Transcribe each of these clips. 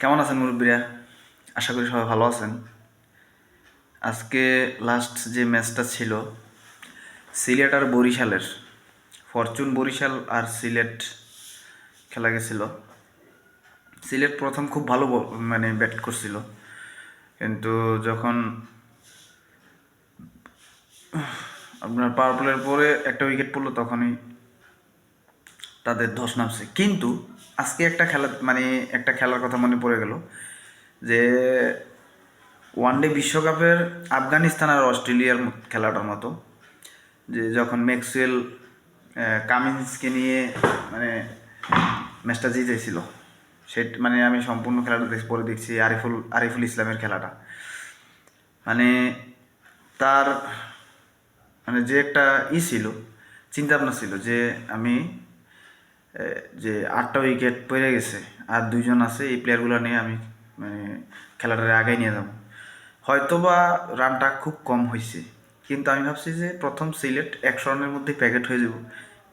কেমন আছেন মুরব্বীরা? আশা করি সবাই ভালো আছেন। আজকে লাস্ট যে ম্যাচটা ছিল, সিলেট আর বরিশালের, ফরচুন বরিশাল আর সিলেট খেলা গেছিল। সিলেট প্রথম খুব ভালো মানে ব্যাট করছিল। কিন্তু যখন আপনার পাওয়ার প্লের পরে একটা উইকেট পড়ল, তখনই তাদের ধস নামছে। কিন্তু আজকে একটা খেলা মানে একটা খেলার কথা মনে পড়ে গেল যে ওয়ানডে বিশ্বকাপের আফগানিস্তান আর অস্ট্রেলিয়ার খেলাটার মতো, যে যখন ম্যাক্সওয়েল কামিন্সকে নিয়ে মানে ম্যাচটা জিতেছিল, সে মানে আমি সম্পূর্ণ খেলাটা পরে দেখছি আরিফুল আরিফুল ইসলামের খেলাটা। মানে তার মানে যে একটা ই ছিল চিন্তা ভাবনা ছিল যে আমি যে আটটা উইকেট পড়ে গেছে আর দুইজন আছে, এই প্লেয়ারগুলো নিয়ে আমি মানে খেলাটারে আগে নিয়ে যাব। হয়তো বা রানটা খুব কম হয়েছে কিন্তু আমি ভাবছি যে প্রথম সিলেট একশো রানের মধ্যে প্যাকেট হয়ে যাব।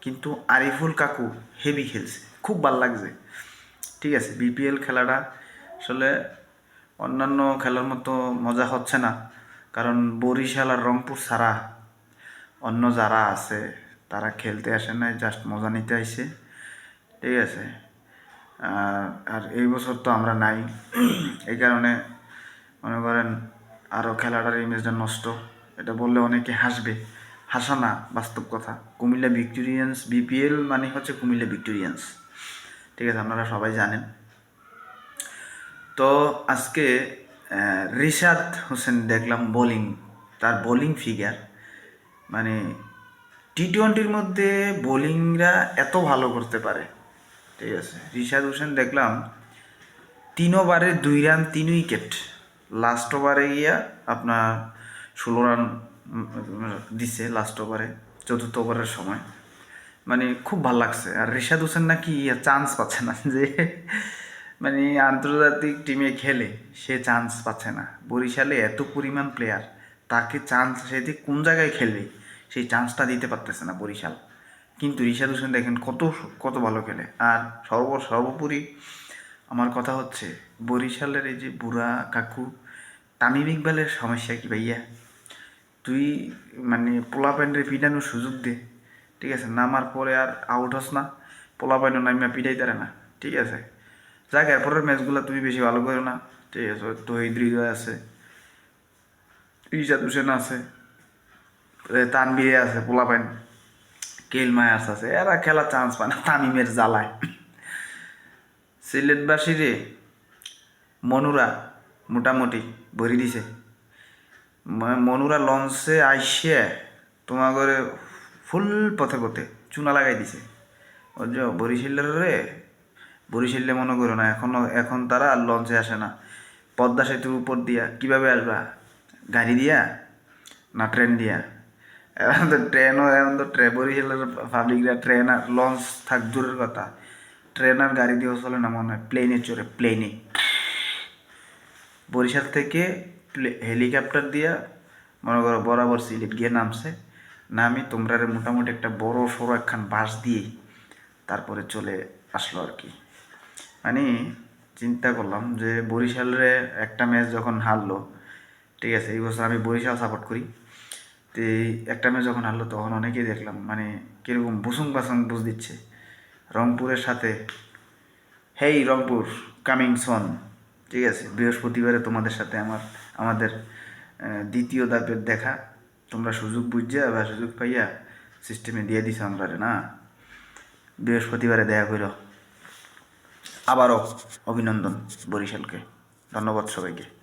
কিন্তু আরিফুল কাকু হেভি খেলছে, খুব ভালো লাগছে। ঠিক আছে বিপিএল খেলাটা আসলে অন্যান্য খেলার মতো মজা হচ্ছে না, কারণ বরিশাল আর রংপুর ছাড়া অন্য যারা আছে, তারা খেলতে আসে নাই জাস্ট মজা নিতে আইছে। ঠিক আছে। আর এই বছর তো আমরা নাই। এই কারণে মনে করেন আরও খেলাটার ইমেজটা নষ্ট। এটা বললে অনেকে হাসবে। হাসা না, বাস্তব কথা। কুমিল্লা ভিক্টোরিয়ান্স বিপিএল মানে হচ্ছে কুমিল্লা ভিক্টোরিয়ান্স। ঠিক আছে, আপনারা সবাই জানেন। তো আজকে রিশাদ হোসেন দেখলাম বোলিং তার বোলিং ফিগার মানে টি টোয়েন্টির মধ্যে বোলিংরা এত ভালো করতে পারে। ঠিক আছে। রিশাদ হোসেন দেখলাম তিন ওভারে দুই রান, তিন উইকেট। লাস্ট ওভারে গিয়া আপনার ষোলো রান দিছে লাস্ট ওভারে চতুর্থ ওভারের সময়। মানে খুব ভালো লাগছে। আর রিশাদ হোসেন নাকি চান্স পাচ্ছে না যে মানে আন্তর্জাতিক টিমে খেলে সে চান্স পাচ্ছে না। বরিশালে এত পরিমাণ প্লেয়ার তাকে চান্স সেটি কোন জায়গায় খেলবে সেই চান্সটা দিতে পারতেছে না বরিশাল। কিন্তু রিশাদ হোসেন দেখেন কত কত ভালো খেলে। আর সর্ব, সর্বোপরি আমার কথা হচ্ছে, বরিশালের এই যে বুড়া কাকু, তামিম ইকবালের সমস্যা কি ভাইয়া? তুই মানে পোলা প্যান্ডের পিটানোর সুযোগ দে, ঠিক আছে? নামার পরে আর আউট হস না পোলা প্যান্ডও নামিয়া পিটাই তারে না, ঠিক আছে? যাক, এরপরের ম্যাচগুলো তুমি বেশি ভালো করো না, ঠিক আছে? তহিদ হৃদয় আছে রিজাদ হোসেন আছে তানবিরে আছে পোলা প্যান্ট কেল মায়াস আছে, এরা খেলা চান্স পায় না, তামিমের জ্বালায়। সিলেটবাসী রে, মনুরা মোটামুটি ভরি দিছে। মনুরা লঞ্চে আইসে তোমার ঘরে ফুল পথে পথে চুনা লাগাই দিছে। ওই যে বরিশালের রে, বরিশালে মনে করো না, এখনও, এখন তারা আর লঞ্চে আসে না। পদ্মা সেতুর উপর দিয়া কীভাবে আসবা? গাড়ি দিয়া না ট্রেন দিয়া? এখন তো ট্রেনও এখন তো ট্রে বরিশালের পাবলিকরা ট্রেন আর লঞ্চ থাক দূরের কথা। ট্রেন আর গাড়ি দিয়েও চলে না মনে হয় প্লেনে চড়ে প্লেনে বরিশাল থেকে হেলিকপ্টার দিয়া, মনে করো বরাবর সিলেট গিয়ে নামছে। নামি তোমরা মোটামুটি একটা বড় সড়ো একখান বাস দিয়ে তারপরে চলে আসলো আর কি। মানে চিন্তা করলাম যে বরিশালের একটা ম্যাচ যখন হারলো, ঠিক আছে, এই বছর আমি বরিশাল সাপোর্ট করি। তো এই একটা ম্যাচ যখন হারলো তখন অনেকেই দেখলাম মানে কীরকম বুসুং বাসুং বুঝ দিচ্ছে। রংপুরের সাথে, হেই রংপুর কামিং সন ঠিক আছে? বৃহস্পতিবারে তোমাদের সাথে আমার, আমাদের দ্বিতীয় দাপের দেখা। তোমরা সুযোগ বুঝছা বা সুযোগ পাইয়া সিস্টেমে দিয়ে দিছো আমরা না? বৃহস্পতিবারে দেখা করো আবারও অভিনন্দন বরিশালকে। ধন্যবাদ সবাইকে।